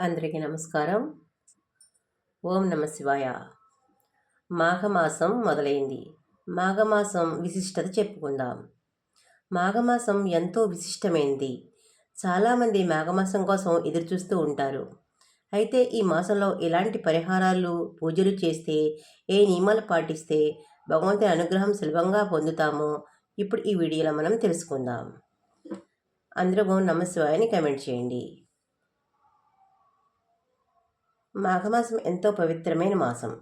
అందరికీ నమస్కారం. ఓం నమ శివాయ. మాఘమాసం మొదలైంది. మాఘమాసం విశిష్టత చెప్పుకుందాం. మాఘమాసం ఎంతో విశిష్టమైంది. చాలామంది మాఘమాసం కోసం ఎదురుచూస్తూ ఉంటారు. అయితే ఈ మాసంలో ఎలాంటి పరిహారాలు పూజలు చేస్తే ఏ నియమాలు పాటిస్తే భగవంతుని అనుగ్రహం సులభంగా పొందుతామో ఇప్పుడు ఈ వీడియోలో మనం తెలుసుకుందాం. అందరూ ఓం కమెంట్ చేయండి. మాఘమాసం ఎంతో పవిత్రమైన మాసం.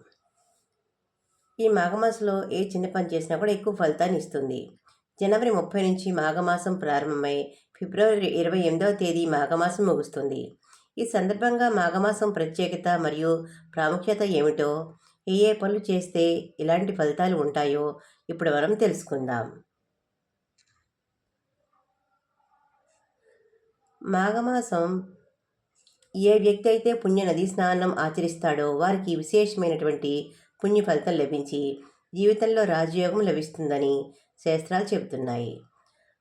ఈ మాఘమాసంలో ఏ చిన్న పని చేసినా కూడా ఎక్కువ ఫలితాన్ని ఇస్తుంది. జనవరి ముప్పై నుంచి మాఘమాసం ప్రారంభమై ఫిబ్రవరి ఇరవై ఎనిమిదవ తేదీ మాఘమాసం ముగుస్తుంది. ఈ సందర్భంగా మాఘమాసం ప్రత్యేకత మరియు ప్రాముఖ్యత ఏమిటో ఏ ఏ పనులు చేస్తే ఇలాంటి ఫలితాలు ఉంటాయో ఇప్పుడు మనం తెలుసుకుందాం. మాఘమాసం ఏ వ్యక్తి అయితే పుణ్య నదీ స్నానం ఆచరిస్తాడో వారికి విశేషమైనటువంటి పుణ్య ఫలితం లభించి జీవితంలో రాజయోగం లభిస్తుందని శాస్త్రాలు చెబుతున్నాయి.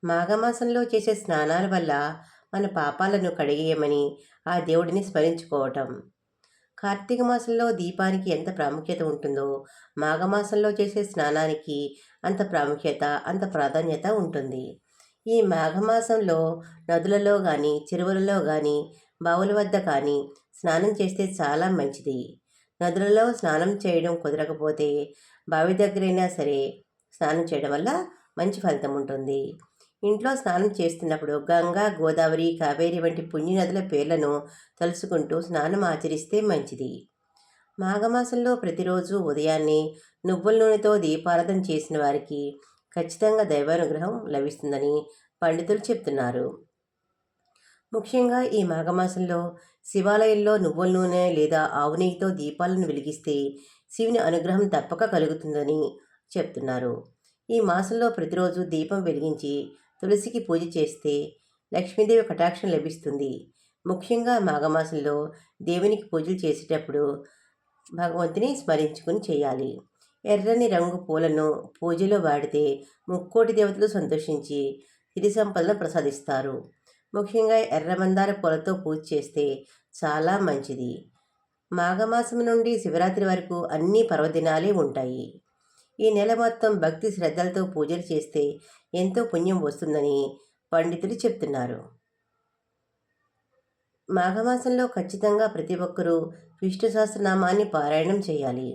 మాఘమాసంలో చేసే స్నానాల వల్ల మన పాపాలను కడిగేయమని ఆ దేవుడిని స్మరించుకోవటం. కార్తీక మాసంలో దీపానికి ఎంత ప్రాముఖ్యత ఉంటుందో మాఘమాసంలో చేసే స్నానానికి అంత ప్రాముఖ్యత అంత ప్రాధాన్యత ఉంటుంది. ఈ మాఘమాసంలో నదులలో కానీ చెరువులలో కానీ బావుల వద్ద కానీ స్నానం చేస్తే చాలా మంచిది. నదులలో స్నానం చేయడం కుదరకపోతే బావి దగ్గరైనా సరే స్నానం చేయడం వల్ల మంచి ఫలితం ఉంటుంది. ఇంట్లో స్నానం చేస్తున్నప్పుడు గంగా గోదావరి కావేరి వంటి పుణ్య నదుల పేర్లను తలుసుకుంటూ స్నానం ఆచరిస్తే మంచిది. మాఘమాసంలో ప్రతిరోజు ఉదయాన్నే నువ్వుల నూనెతో దీపారాధన చేసిన వారికి ఖచ్చితంగా దైవానుగ్రహం లభిస్తుందని పండితులు చెప్తున్నారు. ముఖ్యంగా ఈ మాఘమాసంలో శివాలయంలో నువ్వుల నూనె లేదా ఆవు నెయ్యితో దీపాలను వెలిగిస్తే శివుని అనుగ్రహం తప్పక కలుగుతుందని చెప్తున్నారు. ఈ మాసంలో ప్రతిరోజు దీపం వెలిగించి తులసికి పూజ చేస్తే లక్ష్మీదేవి కటాక్షం లభిస్తుంది. ముఖ్యంగా మాఘమాసంలో దేవునికి పూజలు చేసేటప్పుడు భగవంతుని స్మరించుకుని చేయాలి. ఎర్రని రంగు పూలను పూజలో వాడితే ముక్కోటి దేవతలు సంతోషించి సిరి సంపదను ప్రసాదిస్తారు. ముఖ్యంగా ఎర్రమందార పూలతో పూజ చేస్తే చాలా మంచిది. మాఘమాసం నుండి శివరాత్రి వరకు అన్ని పర్వదినాలే ఉంటాయి. ఈ నెల మొత్తం భక్తి శ్రద్ధలతో పూజలు చేస్తే ఎంతో పుణ్యం వస్తుందని పండితులు చెప్తున్నారు. మాఘమాసంలో ఖచ్చితంగా ప్రతి ఒక్కరూ విష్ణు సహస్రనామాన్ని పారాయణం చేయాలి.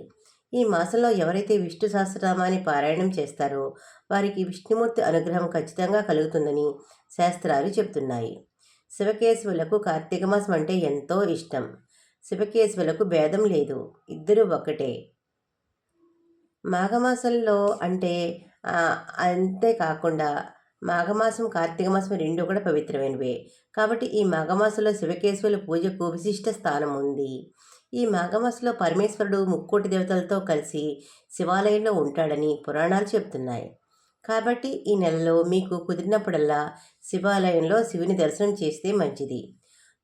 ఈ మాసంలో ఎవరైతే విష్ణు సహస్రనామాన్ని పారాయణం చేస్తారో వారికి విష్ణుమూర్తి అనుగ్రహం ఖచ్చితంగా కలుగుతుందని శాస్త్రాలు చెప్తున్నాయి. శివకేశవులకు కార్తీక మాసం అంటే ఎంతో ఇష్టం. శివకేశవులకు భేదం లేదు. ఇద్దరు ఒకటే మాఘమాసంలో అంటే అంతేకాకుండా మాఘమాసం కార్తీక మాసం రెండు కూడా పవిత్రమైనవే. కాబట్టి ఈ మాఘమాసంలో శివకేశవుల పూజకు విశిష్ట స్థానం ఉంది. ఈ మాఘమాసంలో పరమేశ్వరుడు ముక్కోటి దేవతలతో కలిసి శివాలయంలో ఉంటాడని పురాణాలు చెబుతున్నాయి కాబట్టి ఈ నెలలో మీకు కుదిరినప్పుడల్లా శివాలయంలో శివుని దర్శనం చేస్తే మంచిది.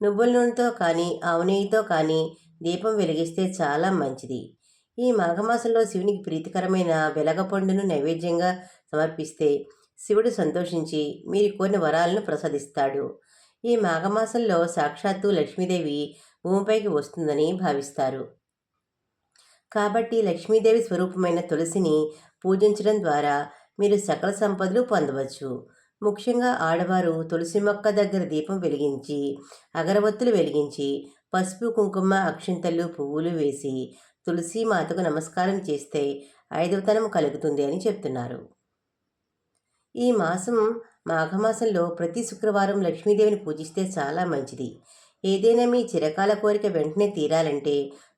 నువ్వుల నూనెతో కానీ ఆవునేయితో కానీ దీపం వెలిగిస్తే చాలా మంచిది. ఈ మాఘమాసంలో శివునికి ప్రీతికరమైన వెలగపండును నైవేద్యంగా సమర్పిస్తే శివుడు సంతోషించి మీరు కోరిన వరాలను ప్రసాదిస్తాడు. ఈ మాఘమాసంలో సాక్షాత్తు లక్ష్మీదేవి భూమిపైకి వస్తుందని భావిస్తారు. కాబట్టి లక్ష్మీదేవి స్వరూపమైన తులసిని పూజించడం ద్వారా మీరు సకల సంపదలు పొందవచ్చు. ముఖ్యంగా ఆడవారు తులసి మొక్క దగ్గర దీపం వెలిగించి అగరబత్తులు వెలిగించి పసుపు కుంకుమ అక్షింతలు పువ్వులు వేసి తులసి మాతకు నమస్కారం చేస్తే ఐదవతనం కలుగుతుంది అని చెప్తున్నారు. ఈ మాసం మాఘమాసంలో ప్రతి శుక్రవారం లక్ష్మీదేవిని పూజిస్తే చాలా మంచిది. ఏదైనా మీ చిరకాల కోరిక వెంటనే తీరాలంటే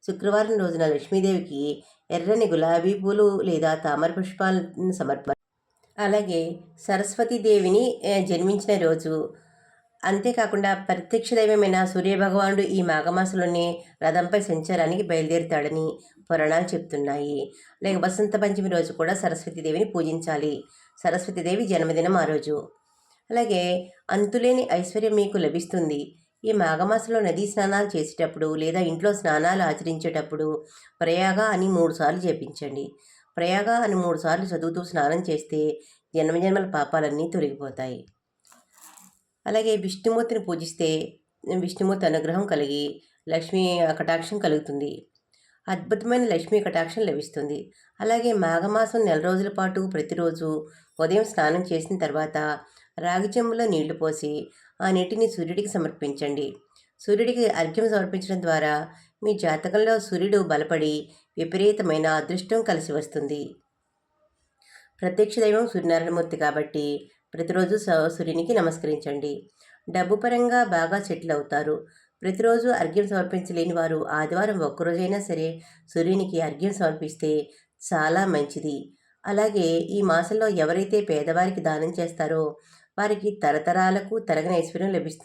శుక్రవారం రోజున లక్ష్మీదేవికి ఎర్రని గులాబీ పూలు లేదా తామర పుష్పాలను సమర్ప అలాగే సరస్వతీదేవిని జన్మించిన రోజు. అంతేకాకుండా ప్రత్యక్ష దైవమైన సూర్యభగవానుడు ఈ మాఘమాసంలోనే రథంపై సంచారానికి బయలుదేరుతాడని పురాణాలు చెప్తున్నాయి. అలాగే వసంత పంచమి రోజు కూడా సరస్వతీదేవిని పూజించాలి. సరస్వతీదేవి జన్మదినం ఆ రోజు. అలాగే అంతులేని ఐశ్వర్యం మీకు లభిస్తుంది. ఈ మాఘమాసంలో నదీ స్నానాలు చేసేటప్పుడు లేదా ఇంట్లో స్నానాలు ఆచరించేటప్పుడు ప్రయాగ అని మూడుసార్లు చేపించండి ప్రయాగ అని మూడు సార్లు చదువుతూ స్నానం చేస్తే జన్మజన్మల పాపాలన్నీ తొలగిపోతాయి. అలాగే విష్ణుమూర్తిని పూజిస్తే విష్ణుమూర్తి అనుగ్రహం కలిగి లక్ష్మీ కటాక్షం కలుగుతుంది. అద్భుతమైన లక్ష్మీ కటాక్షం లభిస్తుంది. అలాగే మాఘమాసం నెల రోజుల పాటు ప్రతిరోజు ఉదయం స్నానం చేసిన తర్వాత రాగి చెంబులో నీళ్ళు పోసి ఆ నీటిని సూర్యుడికి సమర్పించండి. సూర్యుడికి అర్ఘ్యం సమర్పించడం ద్వారా మీ జాతకంలో సూర్యుడు బలపడి విపరీతమైన అదృష్టం కలిసి వస్తుంది. ప్రత్యక్ష దైవం సూర్యనారాయణమూర్తి కాబట్టి ప్రతిరోజు స- సూర్యునికి నమస్కరించండి. డబ్బు పరంగా బాగా సెటిల్ అవుతారు. ప్రతిరోజు అర్ఘ్యం సమర్పించలేని వారు ఆదివారం ఒక్కరోజైనా సరే సూర్యునికి అర్ఘ్యం సమర్పిస్తే చాలా మంచిది. అలాగే ఈ మాసంలో ఎవరైతే పేదవారికి దానం చేస్తారో వారికి తరతరాలకు తరగని ఐశ్వర్యం లభిస్తుంది.